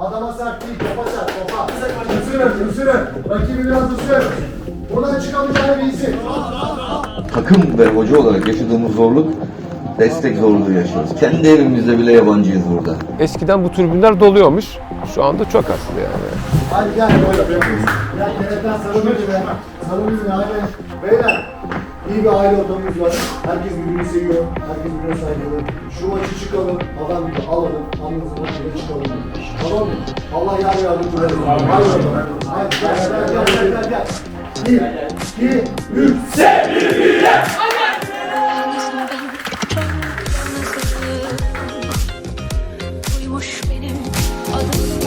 Ayak değil, topa çarp, topa. Isırın, ısırın. Rakibi biraz ısır. Buradan çıkamayacağını bilsin. takım ve hoca olarak yaşadığımız zorluk destek zorluğu yaşıyoruz. Kendi evimizde bile yabancıyız burada. Eskiden bu tribünler doluyormuş. Şu anda çok az yani. Hadi gel. Gel kenetten sarıl birbirine. Sarıl birbirine hadi. Beyler. iyi bir aile ortamımız var. Herkes birbirini seviyor. Herkes birbirine saygılı. Şu maçı çıkalım. Adam gibi alalım. Maçıyla çıkalım. Allah yar yardımcı olsun. Hayır, gel, gel, gel, gel. Bir, iki, üç, sevgiyle. Uymuş benim adım.